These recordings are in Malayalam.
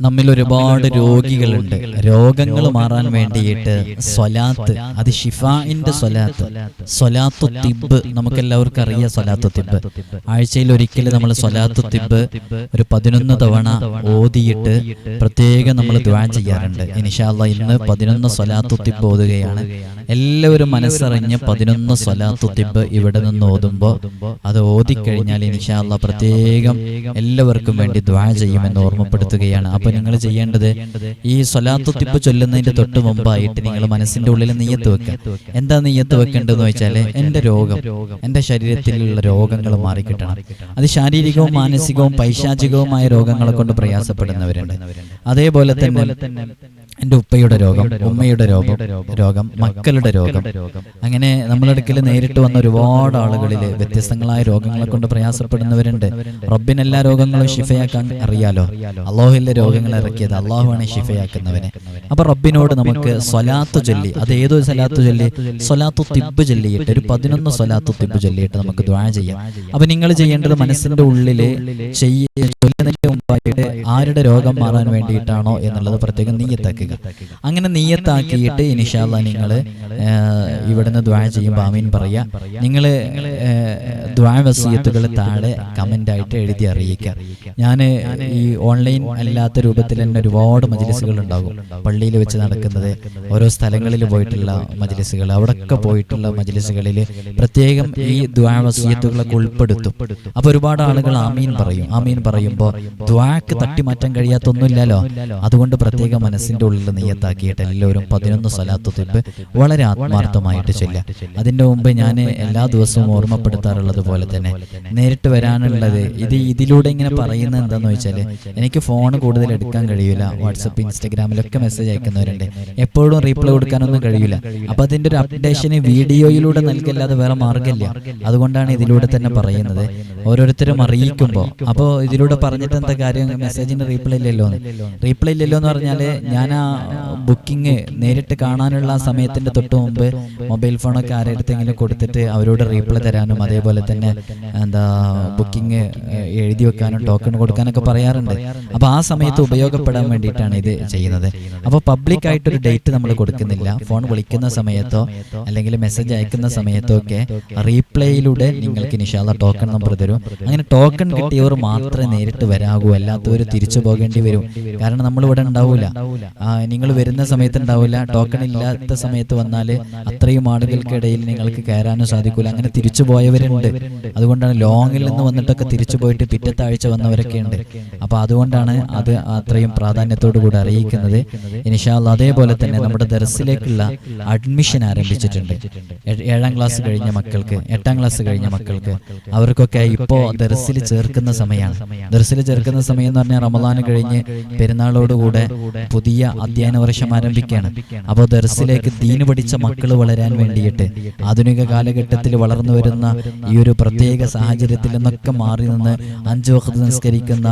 നമ്മിൽ ഒരുപാട് രോഗികളുണ്ട്. രോഗങ്ങൾ മാറാൻ വേണ്ടിയിട്ട് സ്വലാത്ത് അത് ഷിഫാഇന്റെ സ്വലാത്ത്. സ്വലാത്തു. തിബ് നമുക്ക് എല്ലാവർക്കും അറിയാം സ്വലാത്തു തിബ്. ആഴ്ചയിൽ ഒരിക്കലും നമ്മൾ സ്വലാത്തു തിബ് ഒരു പതിനൊന്ന് തവണ ഓതിയിട്ട് പ്രത്യേകം നമ്മൾ ദ്വാ ചെയ്യാറുണ്ട്. ഇനിഷാല്ല ഇന്ന് പതിനൊന്ന് സ്വലാത്തു തിബ് ഓതുകയാണ്. എല്ലാവരും മനസ്സറിഞ്ഞ് പതിനൊന്ന് സ്വലാത്തു തിബ് ഇവിടെ നിന്ന് ഓതുമ്പോൾ അത് ഓതിക്കഴിഞ്ഞാൽ ഇൻഷാല്ല പ്രത്യേകം എല്ലാവർക്കും വേണ്ടി ദ്വാ ചെയ്യുമെന്ന് ഓർമ്മപ്പെടുത്തുകയാണ്. അപ്പൊ നിങ്ങൾ ചെയ്യേണ്ടത് ഈ സ്വലാത്തു തിബ് ചൊല്ലുന്നതിന്റെ തൊട്ട് മുമ്പായിട്ട് നിങ്ങൾ മനസ്സിന്റെ ഉള്ളിൽ നെയ്യത്ത് വെക്കുക. എന്താ നെയ്യത്ത് വെക്കേണ്ടതെന്ന് വെച്ചാൽ എന്റെ രോഗം എന്റെ ശരീരത്തിലുള്ള രോഗങ്ങൾ മാറിക്കിട്ടണം. അത് ശാരീരികവും മാനസികവും പൈശാചികവുമായ രോഗങ്ങളെ കൊണ്ട് പ്രയാസപ്പെടുന്നവരുണ്ട്. അതേപോലെ തന്നെ എന്റെ ഉപ്പയുടെ രോഗം ഉമ്മയുടെ രോഗം രോഗം മക്കളുടെ രോഗം. അങ്ങനെ നമ്മളടുക്കൽ നേരിട്ട് വന്ന ഒരുപാട് ആളുകളിൽ വ്യത്യസ്തങ്ങളായ രോഗങ്ങളെ കൊണ്ട് പ്രയാസപ്പെടുന്നവരുണ്ട്. റബ്ബിന് എല്ലാ രോഗങ്ങളും ഷിഫയാക്കാൻ അറിയാലോ. അള്ളാഹുവിന്റെ രോഗങ്ങൾ ഇറക്കിയത് അള്ളാഹുവാണ് ഷിഫയാക്കുന്നവനെ അപ്പൊ റബ്ബിനോട് നമുക്ക് സ്വലാത്ത് ചൊല്ലി അത് ഏതൊരു സ്വലാത്ത് ചൊല്ലി? സ്വലാത്തു തിബ് ചൊല്ലിയിട്ട് ഒരു പതിനൊന്ന് സ്വലാത്തു തിബ് ചൊല്ലിയിട്ട് നമുക്ക് ദ്വാ ചെയ്യാം. അപ്പൊ നിങ്ങൾ ചെയ്യേണ്ടത് മനസ്സിന്റെ ഉള്ളിൽ ചെയ്യുന്നതിന്റെ ചൊല്ലുന്നതിന് മുമ്പായിട്ട് ആരുടെ രോഗം മാറാൻ വേണ്ടിയിട്ടാണോ എന്നുള്ളത് പ്രത്യേകം നീയത്താക്കുക അങ്ങനെ നീയത്താക്കിയിട്ട് ഇനിഷാല്ല നിങ്ങൾ ഇവിടുന്ന് ദ്വാ ചെയ്യുമ്പോൾ ആമീൻ പറയുക നിങ്ങൾ ദ്വാ വസീയത്തുകൾ താഴെ കമന്റായിട്ട് എഴുതി അറിയിക്കുക. ഞാൻ ഈ ഓൺലൈൻ അല്ലാത്ത രൂപത്തിൽ തന്നെ ഒരുപാട് മജ്ലിസുകൾ ഉണ്ടാകും. പള്ളിയിൽ വെച്ച് നടക്കുന്നത് ഓരോ സ്ഥലങ്ങളിൽ പോയിട്ടുള്ള മജ്ലിസുകൾ. അവിടെയൊക്കെ പോയിട്ടുള്ള മജിലിസുകളിൽ പ്രത്യേകം ഈ ദ്വാ വസീയത്തുകളൊക്കെ ഉൾപ്പെടുത്തും. അപ്പൊ ഒരുപാട് ആളുകൾ ആമീൻ പറയും. ആമീൻ പറയുമ്പോൾ ദ്വാക്ക് തട്ടിമാറ്റാൻ കഴിയാത്തൊന്നുമില്ലല്ലോ. അതുകൊണ്ട് പ്രത്യേക മനസ്സിന്റെ ഉള്ളിൽ നെയ്യത്താക്കിയിട്ട് എല്ലാവരും പതിനൊന്ന് സലാത്ത് തുബ് വളരെ ആത്മാർത്ഥമായിട്ട് ചൊല്ലുക. അതിന്റെ മുമ്പ് ഞാൻ എല്ലാ ദിവസവും ഓർമ്മപ്പെടുത്താറുള്ളത് പോലെ തന്നെ നേരിട്ട് വരാനുള്ളത് ഇത് ഇതിലൂടെ ഇങ്ങനെ പറയുന്നത് എന്താണെന്ന് വെച്ചാൽ എനിക്ക് ഫോൺ കൂടുതൽ എടുക്കാൻ കഴിയില്ല വാട്സപ്പ് ഇൻസ്റ്റാഗ്രാമിലൊക്കെ മെസ്സേജ് അയക്കുന്നവരുണ്ട്. എപ്പോഴും റീപ്ലൈ കൊടുക്കാനൊന്നും കഴിയില്ല അപ്പോൾ അതിന്റെ ഒരു അപ്ഡേഷന് വീഡിയോയിലൂടെ നൽകല്ലാതെ വേറെ മാർഗമില്ല. അതുകൊണ്ടാണ് ഇതിലൂടെ തന്നെ പറയുന്നത്. ഓരോരുത്തരും അറിയിക്കുമ്പോൾ. അപ്പോൾ ഇതിലൂടെ പറഞ്ഞിട്ട് എന്താ കാര്യം? മെസ്സേജിന് റീപ്ലൈ ഇല്ലല്ലോ റീപ്ലൈ ഇല്ലല്ലോ എന്ന് പറഞ്ഞാൽ ഞാൻ ആ now. ബുക്കിംഗ് നേരിട്ട് കാണാനുള്ള സമയത്തിന്റെ തൊട്ട് മുമ്പ് മൊബൈൽ ഫോണൊക്കെ ആരെടുത്തെങ്കിലും കൊടുത്തിട്ട് അവരോട് റീപ്ലൈ തരാനും അതേപോലെ തന്നെ എന്താ ബുക്കിംഗ് എഴുതി വെക്കാനും ടോക്കൺ കൊടുക്കാനൊക്കെ പറയാറുണ്ട്. അപ്പൊ ആ സമയത്ത് ഉപയോഗപ്പെടാൻ വേണ്ടിയിട്ടാണ് ഇത് ചെയ്യുന്നത്. അപ്പോൾ പബ്ലിക് ആയിട്ട് ഒരു ഡേറ്റ് നമ്മൾ കൊടുക്കുന്നില്ല. ഫോൺ വിളിക്കുന്ന സമയത്തോ അല്ലെങ്കിൽ മെസ്സേജ് അയക്കുന്ന സമയത്തോ ഒക്കെ റീപ്ലേയിലൂടെ നിങ്ങൾക്ക് നിഷാദ ടോക്കൺ നമ്പർ തരും. അങ്ങനെ ടോക്കൺ കിട്ടിയവർ മാത്രമേ നേരിട്ട് വരാകൂ. അല്ലാത്തവർ തിരിച്ചു പോകേണ്ടി വരും. കാരണം നമ്മൾ ഇവിടെ ഉണ്ടാവില്ല നിങ്ങൾ സമയത്ത് ഉണ്ടാവില്ല ടോക്കൺ ഇല്ലാത്ത സമയത്ത് വന്നാൽ അത്രയും ആളുകൾക്കിടയിൽ നിങ്ങൾക്ക് കയറാനും സാധിക്കില്ല അങ്ങനെ തിരിച്ചു പോയവരുണ്ട്. അതുകൊണ്ടാണ് ലോങ്ങിൽ നിന്ന് വന്നിട്ടൊക്കെ തിരിച്ചു പോയിട്ട് പിറ്റത്തെ ആഴ്ച വന്നവരൊക്കെ ഉണ്ട് അപ്പൊ അതുകൊണ്ടാണ് അത് അത്രയും പ്രാധാന്യത്തോടു കൂടി അറിയിക്കുന്നത്. ഇനിഷാല്ല അതേപോലെ തന്നെ നമ്മുടെ ദർസിലേക്കുള്ള അഡ്മിഷൻ ആരംഭിച്ചിട്ടുണ്ട്. ഏഴാം ക്ലാസ് കഴിഞ്ഞ മക്കൾക്ക് എട്ടാം ക്ലാസ് കഴിഞ്ഞ മക്കൾക്ക്. അവർക്കൊക്കെ ഇപ്പോ ദർസിൽ ചേർക്കുന്ന സമയമാണ്. ദർസിൽ ചേർക്കുന്ന സമയം എന്ന് പറഞ്ഞാൽ റമദാന് കഴിഞ്ഞ് പെരുന്നാളോടുകൂടെ പുതിയ അധ്യയന വർഷം ആരംഭിക്കുകയാണ്. അപ്പോൾ ദർസിലേക്ക് ദീന് പഠിച്ച മക്കൾ വളരാൻ വേണ്ടിയിട്ട് ആധുനിക കാലഘട്ടത്തിൽ വളർന്നു വരുന്ന ഈ ഒരു പ്രത്യേക സാഹചര്യത്തിൽ നിന്നൊക്കെ മാറി നിന്ന് അഞ്ചു വഖത്ത് നിസ്കരിക്കുന്ന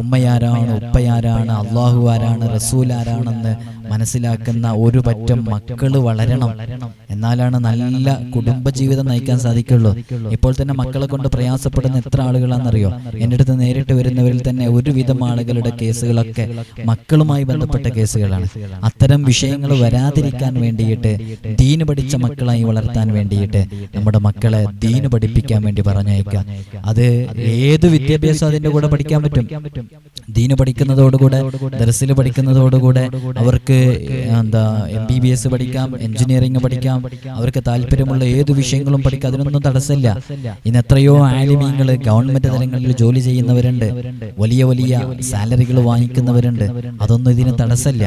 ഉമ്മയാരാണ് ഉപ്പയാരാണ് അള്ളാഹു ആരാണ് റസൂൽ ആരാണെന്ന് മനസ്സിലാക്കുന്ന ഒരു പറ്റം മക്കൾ വളരണം. എന്നാലാണ് നല്ല കുടുംബജീവിതം നയിക്കാൻ സാധിക്കുള്ളൂ. ഇപ്പോൾ തന്നെ മക്കളെ കൊണ്ട് പ്രയാസപ്പെടുന്ന എത്ര ആളുകളാണെന്നറിയോ? എന്റെ അടുത്ത് നേരിട്ട് വരുന്നവരിൽ തന്നെ ഒരുവിധം ആളുകളുടെ കേസുകളൊക്കെ മക്കളുമായി ബന്ധപ്പെട്ട കേസുകളാണ്. അത്തരം വിഷയങ്ങൾ വരാതിരിക്കാൻ വേണ്ടിയിട്ട് ദീന് പഠിച്ച മക്കളായി വളർത്താൻ വേണ്ടിയിട്ട് നമ്മുടെ മക്കളെ ദീന് പഠിപ്പിക്കാൻ വേണ്ടി പറഞ്ഞയക്കുക. അത് ഏത് വിദ്യാഭ്യാസം അതിന്റെ കൂടെ പഠിക്കാൻ പറ്റും. ദീന് പഠിക്കുന്നതോടുകൂടെ ദർസിൽ പഠിക്കുന്നതോടുകൂടെ അവർക്ക് എന്താ എം ബി ബി എസ് പഠിക്കാം എഞ്ചിനീയറിംഗ് പഠിക്കാം അവർക്ക് താല്പര്യമുള്ള ഏത് വിഷയങ്ങളും പഠിക്കാം അതിനൊന്നും തടസ്സമില്ല. ഇന്ന് എത്രയോ ആലിമീങ്ങൾ ഗവൺമെന്റ് തലങ്ങളിൽ ജോലി ചെയ്യുന്നവരുണ്ട്. വലിയ വലിയ സാലറികൾ വാങ്ങിക്കുന്നവരുണ്ട്. അതൊന്നും ഇതിന് തടസ്സമില്ല.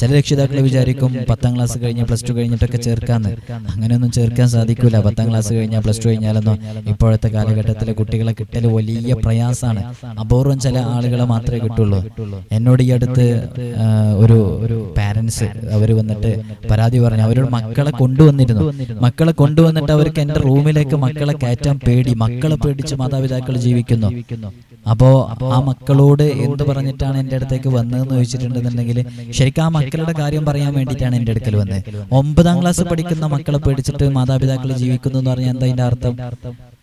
ചില രക്ഷിതാക്കൾ വിചാരിക്കും പത്താം ക്ലാസ് കഴിഞ്ഞ് പ്ലസ് ടു കഴിഞ്ഞിട്ടൊക്കെ ചേർക്കാന്ന്. അങ്ങനെയൊന്നും ചേർക്കാൻ സാധിക്കൂല. പത്താം ക്ലാസ് കഴിഞ്ഞാൽ പ്ലസ് ടു കഴിഞ്ഞാലൊന്നും ഇപ്പോഴത്തെ കാലഘട്ടത്തിലെ കുട്ടികളെ കിട്ടൽ വലിയ പ്രയാസമാണ് അപൂർവം ചില ആളുകളെ മാത്രമേ കിട്ടുള്ളൂ. എന്നോട് ഈ അടുത്ത് ഒരു ഒരു പാരന്റ്സ് അവർ വന്നിട്ട് പരാതി പറഞ്ഞു അവരോട് മക്കളെ കൊണ്ടുവന്നിരുന്നു. മക്കളെ കൊണ്ടുവന്നിട്ട് അവർക്ക് എന്റെ റൂമിലേക്ക് മക്കളെ കയറ്റാൻ പേടി മക്കളെ പേടിച്ച് മാതാപിതാക്കൾ ജീവിക്കുന്നു. അപ്പോ ആ മക്കളോട് എന്ത് പറഞ്ഞിട്ടാണ് എന്റെ അടുത്തേക്ക് വന്നതെന്ന് ചോദിച്ചിട്ടുണ്ടെന്നുണ്ടെങ്കിൽ ശരിക്കും ആ മക്കളുടെ കാര്യം പറയാൻ വേണ്ടിയിട്ടാണ് എന്റെ അടുക്കൽ വന്നത്. ഒമ്പതാം ക്ലാസ് പഠിക്കുന്ന മക്കളെ പേടിച്ചിട്ട് മാതാപിതാക്കൾ ജീവിക്കുന്നു എന്ന് പറഞ്ഞാൽ എന്താ അർത്ഥം?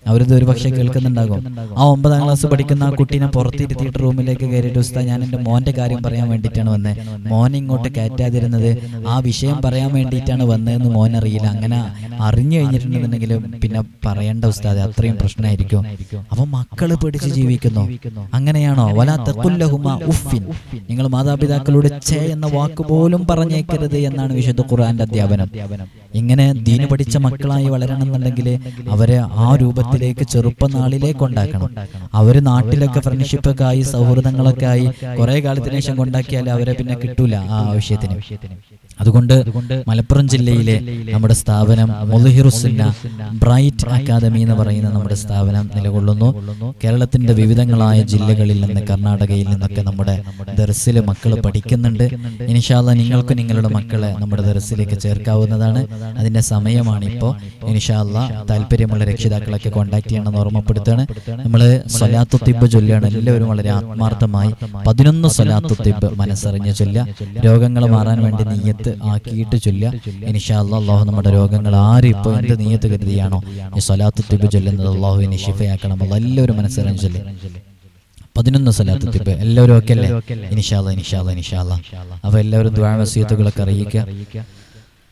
അവരിത് ഒരു പക്ഷേ കേൾക്കുന്നുണ്ടാകും. ആ ഒമ്പതാം ക്ലാസ് പഠിക്കുന്ന ആ കുട്ടീനെ പുറത്തിരുത്തിയിട്ട് റൂമിലേക്ക് കയറിയിട്ട് ഉസ്താ ഞാൻ എന്റെ മോന്റെ കാര്യം പറയാൻ വേണ്ടിയിട്ടാണ് വന്നത് മോൻ ഇങ്ങോട്ട് കയറ്റാതിരുന്നത് ആ വിഷയം പറയാൻ വേണ്ടിയിട്ടാണ് വന്നതെന്ന് മോൻ അറിയില്ല അങ്ങനെ അറിഞ്ഞു കഴിഞ്ഞിട്ടുണ്ടെന്നുണ്ടെങ്കിൽ പിന്നെ പറയേണ്ട ഉസ്താദ് അത്രയും പ്രശ്നമായിരിക്കും. അപ്പൊ മക്കൾ പേടിച്ച് ജീവിക്കുന്നു. അങ്ങനെയാണോ? വലാ തഖുല്ലഹുമാ ഉഫിൻ നിങ്ങൾ മാതാപിതാക്കളോട് ചേ എന്ന വാക്ക് പോലും പറഞ്ഞേക്കരുത് എന്നാണ് വിശുദ്ധ ഖുർആന്റെ അധ്യാപനം. ഇങ്ങനെ ദീന് പഠിച്ച മക്കളായി വളരണം എന്നുണ്ടെങ്കിൽ അവരെ ആ രൂപത്തിലേക്ക് ചെറുപ്പനാളിലേ കൊണ്ടാക്കണം അവർ നാട്ടിലൊക്കെ ഫ്രണ്ട്ഷിപ്പൊക്കെ ആയി സൗഹൃദങ്ങളൊക്കെ ആയി കുറെ കാലത്തിന് ശേഷം കൊണ്ടാക്കിയാൽ അവരെ പിന്നെ കിട്ടൂല ആ ആവശ്യത്തിന്. അതുകൊണ്ട് മലപ്പുറം ജില്ലയിലെ നമ്മുടെ സ്ഥാപനം മുലഹിറുസുന്ന ബ്രൈറ്റ് അക്കാദമി എന്ന് പറയുന്ന നമ്മുടെ സ്ഥാപനം നിലകൊള്ളുന്നു. കേരളത്തിന്റെ വിവിധങ്ങളായ ജില്ലകളിൽ നിന്ന് കർണാടകയിൽ നിന്നൊക്കെ നമ്മുടെ ദർസിൽ മക്കൾ പഠിക്കുന്നുണ്ട്. ഇനിഷാല്ല നിങ്ങൾക്ക് നിങ്ങളുടെ മക്കളെ നമ്മുടെ ദർസിലേക്ക് ചേർക്കാവുന്നതാണ്. അതിന്റെ സമയമാണ് ഇപ്പോൾ ഇനിഷാല്ല താല്പര്യമുള്ള രക്ഷിതാക്കളൊക്കെ കോൺടാക്ട് ചെയ്യണമെന്ന് ഓർമ്മപ്പെടുത്തുകയാണ്. നമ്മൾ സ്വലാത്തു തിബ് ചൊല്ലുകയാണ്. എല്ലാവരും വളരെ ആത്മാർത്ഥമായി പതിനൊന്ന് സ്വലാത്തു തിബ് മനസ്സറിഞ്ഞ് ചൊല്ലുക. രോഗങ്ങൾ മാറാൻ വേണ്ടി നീയത്ത് ആക്കിയിട്ട് ചൊല്ലുക. ഇനിഷാല്ല അള്ളാഹു നമ്മുടെ രോഗങ്ങൾ ആരും ഇപ്പോൾ എന്ത് നീയത്ത് കരുതിയാണോ ഈ സ്വലാത്ത് തിബ് ചൊല്ലുന്നത് അള്ളാഹുവിനെ ഷിഫയാക്കണം അത് എല്ലാവരും മനസ്സറിഞ്ഞ് ചൊല്ലുക പതിനൊന്ന് സ്വലാത്ത് തിബ് എല്ലാവരും ഒക്കെ അല്ലേ ഇനിഷാല്ല ഇനിഷാല്ല ഇനിഷാല്ല അപ്പൊ എല്ലാവരും ദ്വാവസീയത്തുകളൊക്കെ അറിയിക്കുക.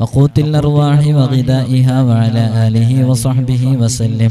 وقوت الأرواح وغذائها وعلى آله وصحبه وسلم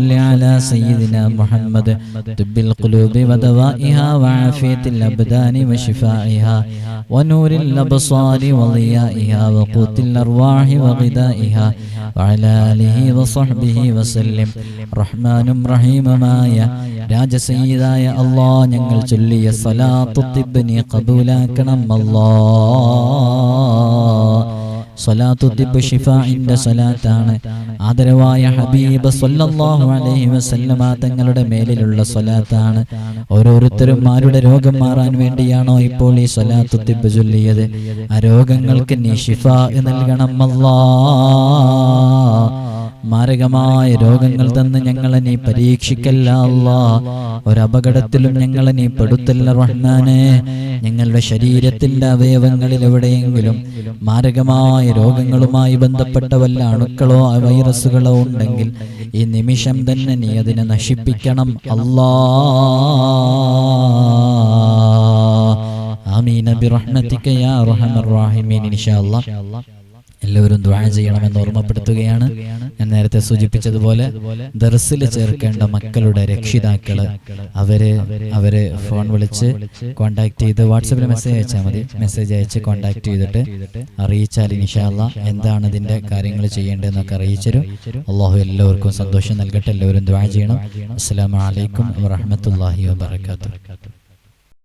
على سيدنا محمد طب القلوب ودوائها وعافية الأبدان وشفائها ونور الأبصار وضيائها وقوت الأرواح وغذائها وعلى آله وصحبه وسلم റഹ്മാനും റഹീമുമായ രാജസയ്യിദായ അള്ളാ ഞങ്ങൾ ചൊല്ലിയ സലാത്തു തിബ്ബിനെ കബൂലാക്കണം അല്ലാ സ്വലാത്തു തിബ് ഷിഫാഇന്റെ സ്വലാത്താണ്. ആദരവായ ഹബീബ് സല്ലല്ലാഹു അലൈഹി വസല്ലമ തങ്ങളുടെ മേലിലുള്ള സ്വലാത്താണ്. ഓരോരുത്തരും ആരുടെ രോഗം മാറാൻ വേണ്ടിയാണോ ഇപ്പോൾ ഈ സ്വലാത്തു തിബ് ചൊല്ലിയത്? ആ രോഗങ്ങൾക്ക് നീ ഷിഫ നൽകണം അല്ലാ മാരകമായ രോഗങ്ങൾ തന്ന് ഞങ്ങളെ നീ പരീക്ഷിക്കല്ല അല്ലാ ഒരപകടത്തിലും ഞങ്ങളെ നീ പെടുത്തല്ല റഹ്മാനെ. ഞങ്ങളുടെ ശരീരത്തിന്റെ അവയവങ്ങളിൽ എവിടെയെങ്കിലും മാരകമായ രോഗങ്ങളുമായി ബന്ധപ്പെട്ട വല്ല അണുക്കളോ വൈറസുകളോ ഉണ്ടെങ്കിൽ ഈ നിമിഷം തന്നെ നീ അതിനെ നശിപ്പിക്കണം. അല്ലാ ആമീന ബിറഹ്മതിക യാ അർഹമർ റഹീമീൻ. ഇൻഷാ അല്ലാഹ് എല്ലാവരും ദ്വാ ചെയ്യണമെന്ന് ഓർമ്മപ്പെടുത്തുകയാണ്. ഞാൻ നേരത്തെ സൂചിപ്പിച്ചതുപോലെ ദർസിൽ ചേർക്കേണ്ട മക്കളുടെ രക്ഷിതാക്കൾ അവർ അവർ ഫോൺ വിളിച്ച് കോണ്ടാക്ട് ചെയ്ത് വാട്സപ്പിൽ മെസ്സേജ് അയച്ചാൽ മതി. മെസ്സേജ് അയച്ച് കോണ്ടാക്ട് ചെയ്തിട്ട് അറിയിച്ചാൽ ഇൻഷാല്ല എന്താണ് ഇതിന്റെ കാര്യങ്ങൾ ചെയ്യേണ്ടതെന്നൊക്കെ അറിയിച്ചരും അള്ളാഹു എല്ലാവർക്കും സന്തോഷം നൽകട്ടെ. എല്ലാവരും ദ്വാ ചെയ്യണം. അസ്സലാമു അലൈക്കും വറഹ്മത്തുള്ളാഹി വബറകാതുഹു.